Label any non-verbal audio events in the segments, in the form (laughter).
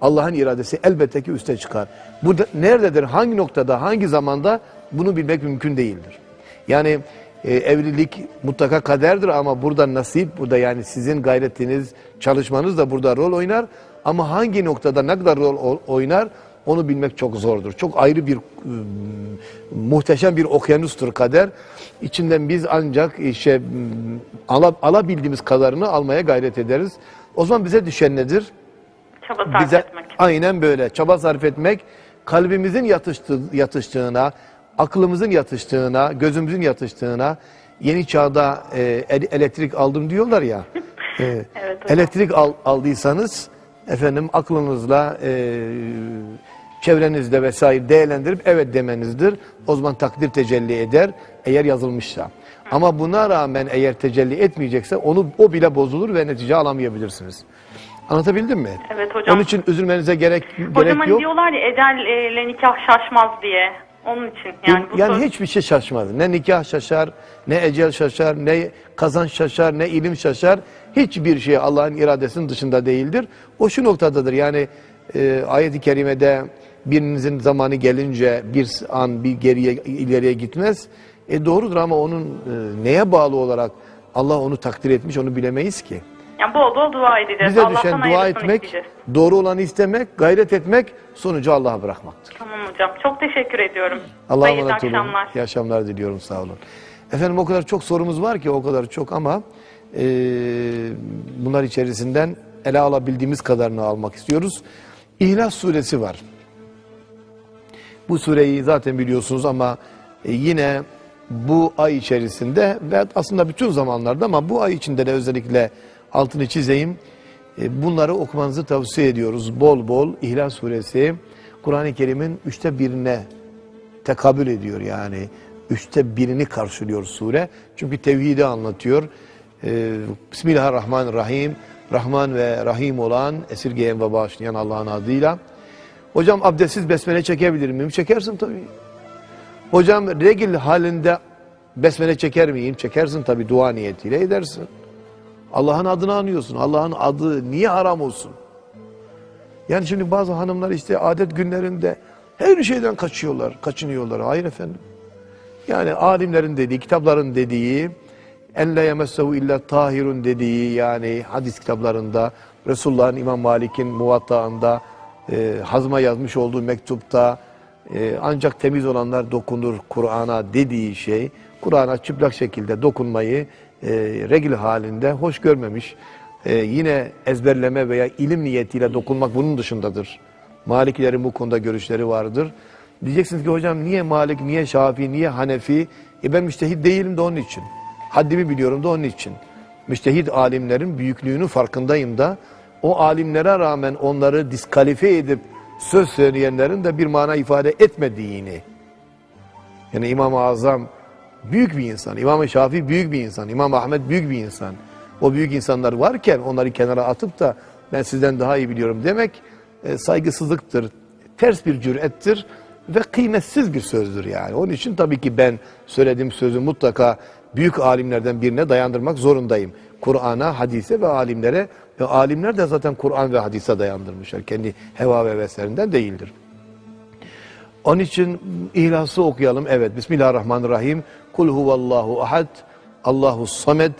Allah'ın iradesi elbette ki üste çıkar. Bu da- nerededir, hangi noktada, hangi zamanda bunu bilmek mümkün değildir. Yani e, evlilik mutlaka kaderdir ama burada nasip, burada yani sizin gayretiniz, çalışmanız da burada rol oynar. Ama hangi noktada ne kadar rol oynar onu bilmek çok zordur. Çok ayrı bir e, muhteşem bir okyanustur kader. İçinden biz ancak işte m, ala, alabildiğimiz kadarını almaya gayret ederiz. O zaman bize düşen nedir? Çaba sarf Bize etmek. aynen böyle çaba sarf etmek, kalbimizin yatıştığı, yatıştığına, aklımızın yatıştığına, gözümüzün yatıştığına, yeni çağda e, el- elektrik aldım diyorlar ya. (laughs) e, Evet hocam. elektrik al, aldıysanız efendim aklınızla e, çevrenizde vesaire değerlendirip evet demenizdir. O zaman takdir tecelli eder eğer yazılmışsa. Ama buna rağmen eğer tecelli etmeyecekse onu o bile bozulur ve netice alamayabilirsiniz. Anlatabildim mi? Evet hocam. Onun için üzülmenize gerek gerek hani yok. diyorlar ya ecelle nikah şaşmaz diye. Onun için yani bu yani hiçbir şey şaşmaz. Ne nikah şaşar, ne ecel şaşar, ne kazanç şaşar, ne ilim şaşar. Hiçbir şey Allah'ın iradesinin dışında değildir. O şu noktadadır. Yani e, ayet-i kerimede birinizin zamanı gelince bir an bir geriye ileriye gitmez. E doğrudur ama onun e, neye bağlı olarak Allah onu takdir etmiş onu bilemeyiz ki. Yani bol bol dua edeceğiz. Bize Allah'tan düşen dua hayırlısını etmek, isteyeceğiz. doğru olanı istemek, gayret etmek, sonucu Allah'a bırakmaktır. Tamam hocam. Çok teşekkür ediyorum. Allah'a Hayırlı emanet olun. akşamlar. İyi akşamlar diliyorum sağ olun. Efendim o kadar çok sorumuz var ki o kadar çok ama e, bunlar içerisinden ele alabildiğimiz kadarını almak istiyoruz. İhlas suresi var. Bu sureyi zaten biliyorsunuz ama e, yine bu ay içerisinde ve aslında bütün zamanlarda ama bu ay içinde de özellikle altını çizeyim. E, Bunları okumanızı tavsiye ediyoruz. Bol bol İhlas suresi Kur'an-ı Kerim'in üçte birine tekabül ediyor yani. Üçte birini karşılıyor sure. Çünkü tevhidi anlatıyor. Ee, Bismillahirrahmanirrahim. Rahman ve Rahim olan, esirgeyen ve bağışlayan Allah'ın adıyla. Hocam abdestsiz besmele çekebilir miyim? Çekersin tabii. Hocam regil halinde besmele çeker miyim? Çekersin tabii dua niyetiyle edersin. Allah'ın adını anıyorsun. Allah'ın adı niye haram olsun? Yani şimdi bazı hanımlar işte adet günlerinde her şeyden kaçıyorlar, kaçınıyorlar. Hayır efendim. Yani alimlerin dediği, kitapların dediği, en la yemessehu illa tahirun dediği yani hadis kitaplarında, Resulullah'ın İmam Malik'in muvattağında, e, hazma yazmış olduğu mektupta, e, ancak temiz olanlar dokunur Kur'an'a dediği şey, Kur'an'a çıplak şekilde dokunmayı e, regl halinde hoş görmemiş. E, yine ezberleme veya ilim niyetiyle dokunmak bunun dışındadır. Maliklerin bu konuda görüşleri vardır. Diyeceksiniz ki hocam niye Malik, niye Şafii, niye Hanefi? E ben müştehit değilim de onun için. Haddimi biliyorum da onun için. Müştehit alimlerin büyüklüğünün farkındayım da o alimlere rağmen onları diskalifiye edip söz söyleyenlerin de bir mana ifade etmediğini. Yani İmam-ı Azam büyük bir insan, İmam-ı Şafii büyük bir insan, İmam Ahmet büyük bir insan. O büyük insanlar varken onları kenara atıp da ben sizden daha iyi biliyorum demek e, saygısızlıktır, ters bir cürettir ve kıymetsiz bir sözdür yani. Onun için tabii ki ben söylediğim sözü mutlaka büyük alimlerden birine dayandırmak zorundayım. Kur'an'a, hadise ve alimlere ve alimler de zaten Kur'an ve hadise dayandırmışlar. Kendi heva ve heveslerinden değildir. Onun için İhlas'ı okuyalım. Evet. Bismillahirrahmanirrahim. Kul huvallahu ahad. Allahu samed.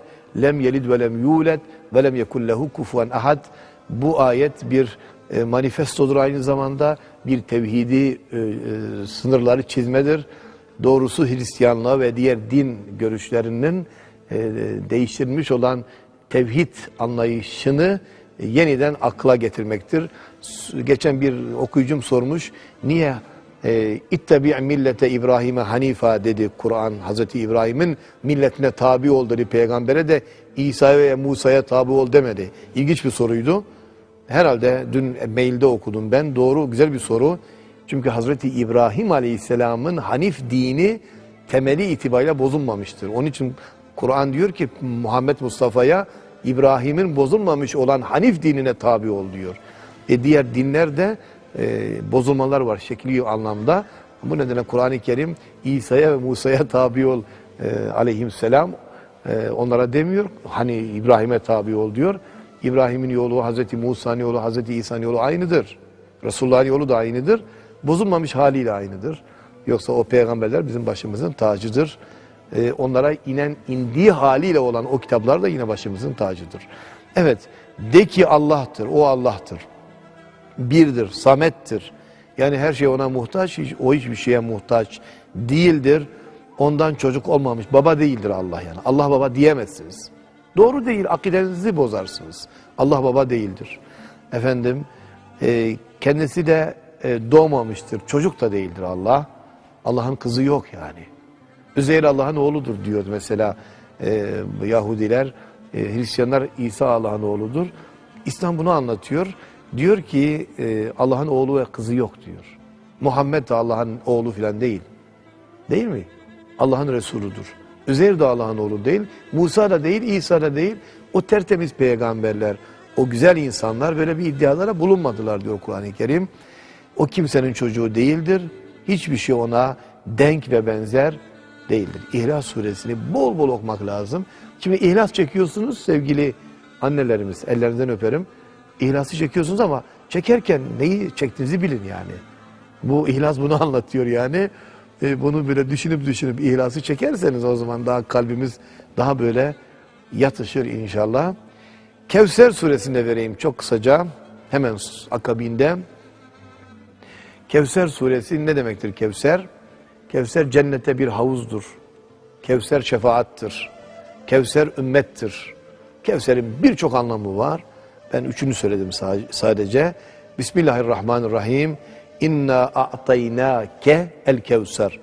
Lem yelid ve lem yulad ve lem yekun lehu kufuven ahad. Bu ayet bir e, manifestodur aynı zamanda. Bir tevhidi e, e, sınırları çizmedir. Doğrusu Hristiyanlığa ve diğer din görüşlerinin e, değiştirilmiş olan tevhid anlayışını e, yeniden akla getirmektir. Geçen bir okuyucum sormuş. Niye e, millete İbrahim'e hanifa dedi Kur'an Hazreti İbrahim'in milletine tabi ol dedi peygambere de İsa'ya ve Musa'ya tabi ol demedi. İlginç bir soruydu. Herhalde dün mailde okudum ben. Doğru güzel bir soru. Çünkü Hazreti İbrahim Aleyhisselam'ın Hanif dini temeli itibariyle bozulmamıştır. Onun için Kur'an diyor ki Muhammed Mustafa'ya İbrahim'in bozulmamış olan Hanif dinine tabi ol diyor. E diğer dinlerde e, bozulmalar var şekli anlamda. Bu nedenle Kur'an-ı Kerim İsa'ya ve Musa'ya tabi ol e, aleyhisselam e, onlara demiyor. Hani İbrahim'e tabi ol diyor. İbrahim'in yolu, Hazreti Musa'nın yolu, Hazreti İsa'nın yolu aynıdır. Resulullah'ın yolu da aynıdır. Bozulmamış haliyle aynıdır. Yoksa o peygamberler bizim başımızın tacıdır. Ee, onlara inen indiği haliyle olan o kitaplar da yine başımızın tacıdır. Evet, de ki Allah'tır, o Allah'tır. Birdir, samettir. Yani her şey ona muhtaç, hiç, o hiçbir şeye muhtaç değildir. Ondan çocuk olmamış, baba değildir Allah yani. Allah baba diyemezsiniz. Doğru değil, akidenizi bozarsınız. Allah baba değildir. Efendim, e, kendisi de e, doğmamıştır, çocuk da değildir Allah. Allah'ın kızı yok yani. Üzeyr Allah'ın oğludur diyor mesela e, Yahudiler. E, Hristiyanlar İsa Allah'ın oğludur. İslam bunu anlatıyor. Diyor ki e, Allah'ın oğlu ve kızı yok diyor. Muhammed de Allah'ın oğlu falan değil. Değil mi? Allah'ın Resuludur. Üzeyr de Allah'ın oğlu değil. Musa da değil, İsa da değil. O tertemiz peygamberler, o güzel insanlar böyle bir iddialara bulunmadılar diyor Kur'an-ı Kerim. O kimsenin çocuğu değildir. Hiçbir şey ona denk ve benzer değildir. İhlas suresini bol bol okumak lazım. Şimdi ihlas çekiyorsunuz sevgili annelerimiz, ellerinizden öperim. İhlası çekiyorsunuz ama çekerken neyi çektiğinizi bilin yani. Bu ihlas bunu (laughs) anlatıyor yani. E, bunu böyle düşünüp düşünüp ihlası çekerseniz o zaman daha kalbimiz daha böyle yatışır inşallah. Kevser suresinde vereyim çok kısaca. Hemen akabinde. Kevser suresi ne demektir Kevser? Kevser cennete bir havuzdur. Kevser şefaattır. Kevser ümmettir. Kevser'in birçok anlamı var. Ben üçünü söyledim sadece. Bismillahirrahmanirrahim. İnna a'taynake el kevser.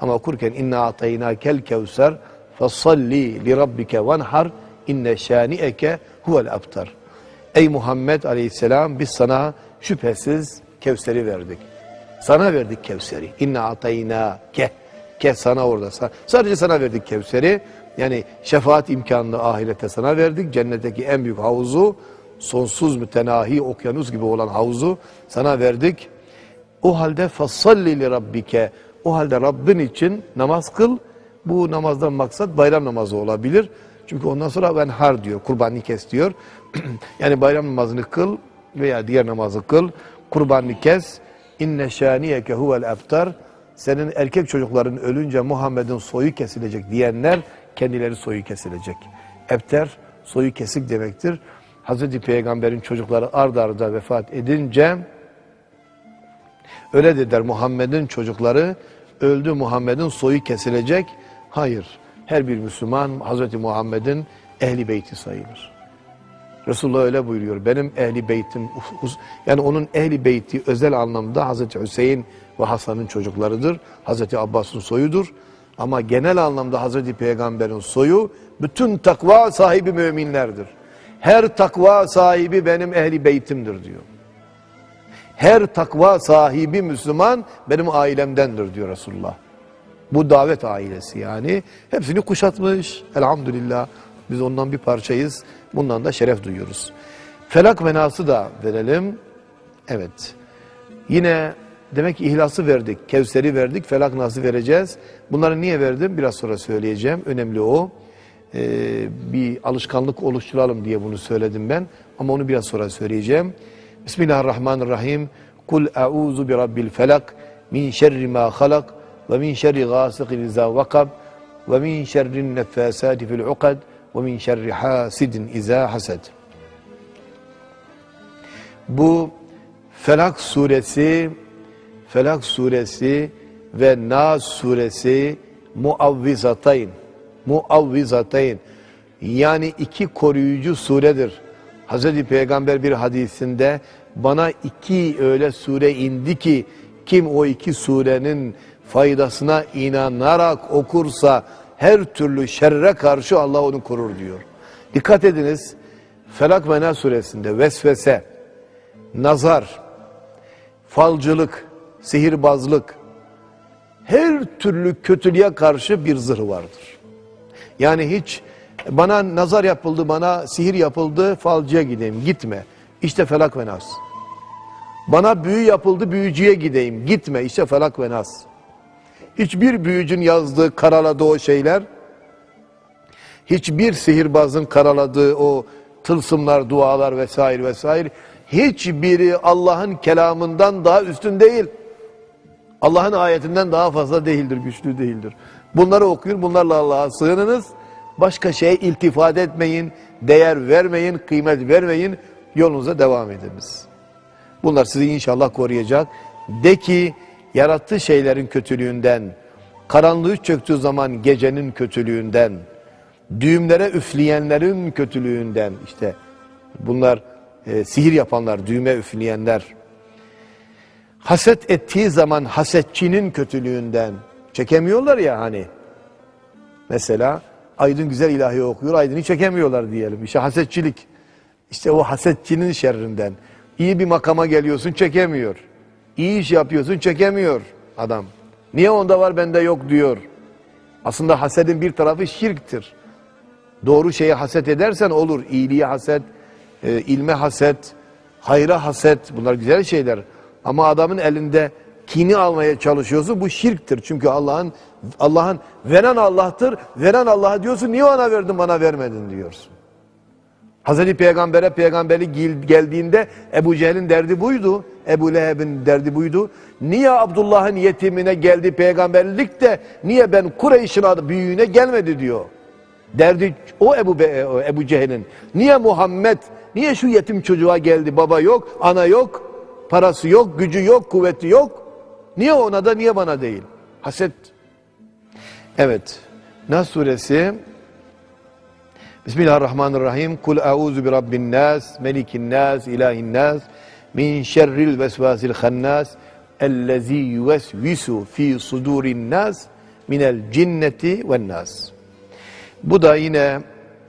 Ama okurken inna a'taynake el kevser fasalli li rabbike vanhar inne şani'eke huvel abtar. Ey Muhammed aleyhisselam biz sana şüphesiz Kevser'i verdik. Sana verdik Kevser'i. İnna atayna ke. Ke sana orada. Sadece sana verdik Kevser'i. Yani şefaat imkanını ahirette sana verdik. Cennetteki en büyük havuzu, sonsuz mütenahi okyanus gibi olan havuzu sana verdik. O halde fassalli li rabbike. O halde Rabbin için namaz kıl. Bu namazdan maksat bayram namazı olabilir. Çünkü ondan sonra ben har diyor, kurbanını kes diyor. (clears throat) yani bayram namazını kıl veya diğer namazı kıl, kurbanını kes. İnne şaniyeke huvel eftar. Senin erkek çocukların ölünce Muhammed'in soyu kesilecek diyenler kendileri soyu kesilecek. Efter soyu kesik demektir. Hazreti Peygamber'in çocukları ard arda vefat edince öyle dediler Muhammed'in çocukları öldü Muhammed'in soyu kesilecek. Hayır. Her bir Müslüman Hazreti Muhammed'in ehli beyti sayılır. Resulullah öyle buyuruyor. Benim ehli beytim yani onun ehli beyti özel anlamda Hazreti Hüseyin ve Hasan'ın çocuklarıdır. Hazreti Abbas'ın soyudur. Ama genel anlamda Hazreti Peygamber'in soyu bütün takva sahibi müminlerdir. Her takva sahibi benim ehli beytimdir diyor. Her takva sahibi Müslüman benim ailemdendir diyor Resulullah. Bu davet ailesi yani. Hepsini kuşatmış elhamdülillah. Biz ondan bir parçayız. Bundan da şeref duyuyoruz. Felak ve Nas'ı da verelim. Evet. Yine demek ki ihlası verdik. Kevser'i verdik. Felak Nas'ı vereceğiz. Bunları niye verdim? Biraz sonra söyleyeceğim. Önemli o. Ee, bir alışkanlık oluşturalım diye bunu söyledim ben. Ama onu biraz sonra söyleyeceğim. Bismillahirrahmanirrahim. Kul a'uzu bi rabbil felak min şerri ma halak ve min şerri gasikin izâ vakab ve min şerrin neffâsâti fil ukad ve min şerri hasidin izâ hased. Bu Felak suresi, Felak suresi ve Nas suresi muavvizatayn. Muavvizatayn. Yani iki koruyucu suredir. Hazreti Peygamber bir hadisinde bana iki öyle sure indi ki kim o iki surenin faydasına inanarak okursa her türlü şerre karşı Allah onu korur diyor. Dikkat ediniz Felak ve Nas suresinde vesvese, nazar, falcılık, sihirbazlık her türlü kötülüğe karşı bir zırh vardır. Yani hiç bana nazar yapıldı, bana sihir yapıldı, falcıya gideyim. Gitme. İşte felak ve nas. Bana büyü yapıldı, büyücüye gideyim. Gitme. İşte felak ve nas. Hiçbir büyücün yazdığı, karaladığı o şeyler, hiçbir sihirbazın karaladığı o tılsımlar, dualar vesaire vesaire, hiçbiri Allah'ın kelamından daha üstün değil. Allah'ın ayetinden daha fazla değildir, güçlü değildir. Bunları okuyun, bunlarla Allah'a sığınınız. Başka şeye iltifat etmeyin, değer vermeyin, kıymet vermeyin. Yolunuza devam ediniz. Bunlar sizi inşallah koruyacak. De ki yarattığı şeylerin kötülüğünden, karanlığı çöktüğü zaman gecenin kötülüğünden, düğümlere üfleyenlerin kötülüğünden işte bunlar e, sihir yapanlar, düğme üfleyenler, haset ettiği zaman hasetçinin kötülüğünden çekemiyorlar ya hani. Mesela Aydın güzel ilahi okuyor, Aydın'ı çekemiyorlar diyelim. İşte hasetçilik. İşte o hasetçinin şerrinden. İyi bir makama geliyorsun çekemiyor. İyi iş yapıyorsun çekemiyor adam. Niye onda var bende yok diyor. Aslında hasedin bir tarafı şirktir. Doğru şeye haset edersen olur. İyiliğe haset, e, ilme haset, hayra haset bunlar güzel şeyler. Ama adamın elinde kini almaya çalışıyorsun bu şirktir. Çünkü Allah'ın Allah'ın veren Allah'tır. Veren Allah'a diyorsun niye ona verdin bana vermedin diyorsun. Hazreti Peygamber'e peygamberlik gel- geldiğinde Ebu Cehil'in derdi buydu. Ebu Leheb'in derdi buydu. Niye Abdullah'ın yetimine geldi peygamberlik de niye ben Kureyş'in büyüğüne gelmedi diyor. Derdi o Ebu, Be- Ebu Cehil'in. Niye Muhammed, niye şu yetim çocuğa geldi baba yok, ana yok, parası yok, gücü yok, kuvveti yok. Niye ona da niye bana değil? Haset. Evet. Nas suresi Bismillahirrahmanirrahim. Kul a'udhu bi rabbin nas, melikin nas, ilahin nas, min şerril vesvasil hannas, ellezî yuvesvisu fi sudurin nas, minel cinneti ven nas. Bu da yine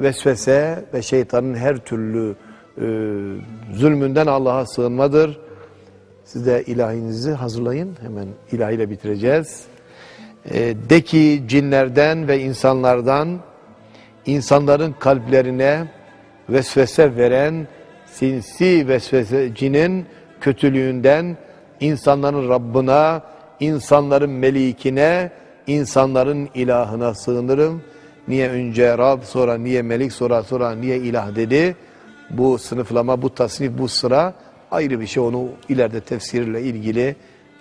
vesvese ve şeytanın her türlü e, zulmünden Allah'a sığınmadır. Siz de ilahinizi hazırlayın. Hemen ilahiyle bitireceğiz. E, de ki cinlerden ve insanlardan insanların kalplerine vesvese veren sinsi vesvesecinin kötülüğünden insanların Rabbına, insanların melikine, insanların ilahına sığınırım. Niye önce Rab sonra niye melik sonra sonra niye ilah dedi. Bu sınıflama, bu tasnif, bu sıra ayrı bir şey. Onu ileride tefsirle ilgili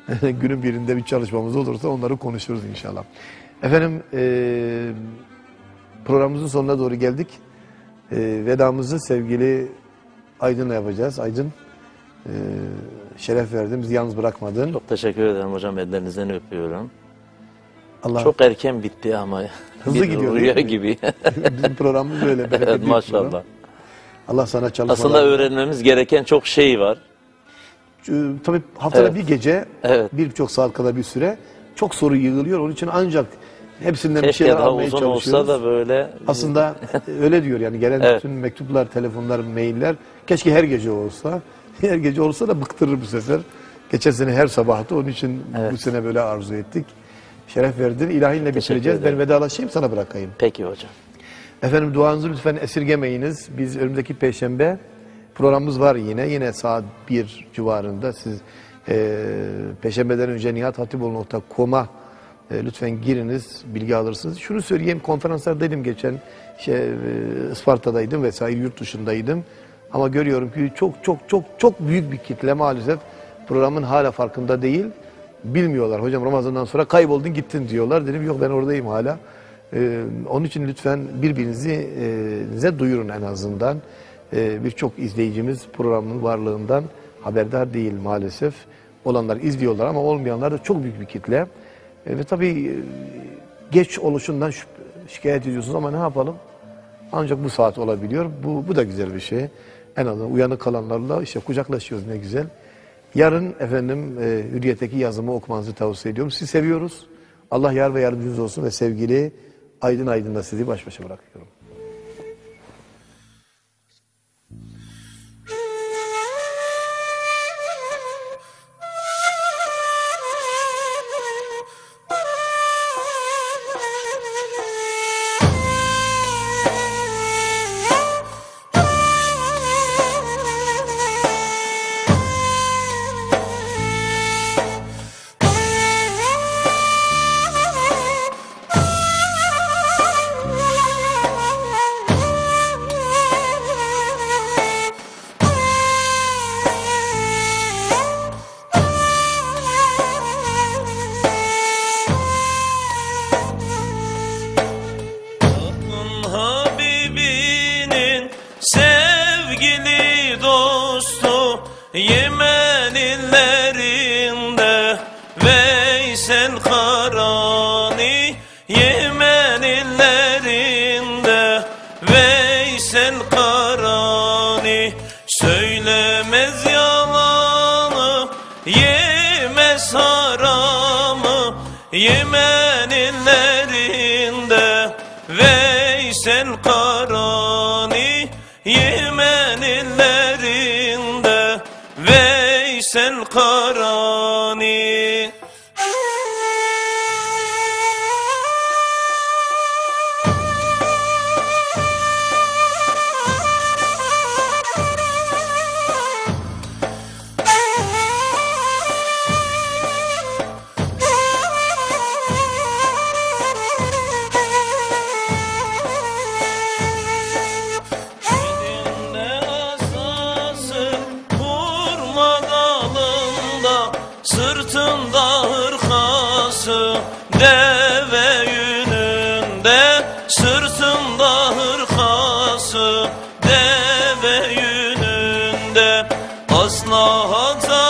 (laughs) günün birinde bir çalışmamız olursa onları konuşuruz inşallah. Efendim eee programımızın sonuna doğru geldik. Ee, vedamızı sevgili Aydın'la yapacağız. Aydın e, şeref verdin, bizi yalnız bırakmadın. Çok teşekkür ederim hocam. Ellerinizden öpüyorum. Allah Çok erken bitti ama. Hızlı gidiyor, Rüya gibi. bizim programımız böyle. (laughs) bereketli evet bir program. Allah sana çalışmalar. Aslında öğrenmemiz gereken çok şey var. Ee, Tabii haftada Evet. bir gece, Evet. birçok saat kadar bir süre çok soru yığılıyor. Onun için ancak hepsinden bir Keşke şeyler daha almaya uzun çalışıyoruz. olsa da böyle. Aslında (laughs) öyle diyor yani gelen Evet. bütün mektuplar, telefonlar, mailler keşke her gece olsa. (laughs) Her gece olsa da bıktırır bu sefer. Geçen sene her sabahtı onun için bu sene böyle arzu ettik. Şeref verdin. İlahinle bitireceğiz. Ben ederim. vedalaşayım sana bırakayım. Peki hocam. Efendim duanızı lütfen esirgemeyiniz. Biz önümüzdeki perşembe programımız var yine. Yine saat 1 civarında siz e, perşembeden önce nihathatibol.com'a e, lütfen giriniz, bilgi alırsınız. Şunu söyleyeyim, konferanslardaydım geçen, şey, e, Isparta'daydım vesaire yurt dışındaydım. Ama görüyorum ki çok çok çok çok büyük bir kitle maalesef programın hala farkında değil. Bilmiyorlar. Hocam Ramazan'dan sonra kayboldun gittin diyorlar. Dedim yok ben oradayım hala. Ee, onun için lütfen birbirinizi e, duyurun en azından. Ee, Birçok izleyicimiz programın varlığından haberdar değil maalesef. Olanlar izliyorlar ama olmayanlar da çok büyük bir kitle. E, ve tabii e, geç oluşundan şüp- şikayet ediyorsunuz ama ne yapalım? Ancak bu saat olabiliyor. Bu, bu da güzel bir şey. En azından uyanık kalanlarla işte kucaklaşıyoruz ne güzel. Yarın efendim e, Hürriyet'teki yazımı okumanızı tavsiye ediyorum. Sizi seviyoruz. Allah yar ve yardımcınız olsun ve sevgili Aydın Aydın'la sizi baş başa bırakıyorum. Oslo Hotel.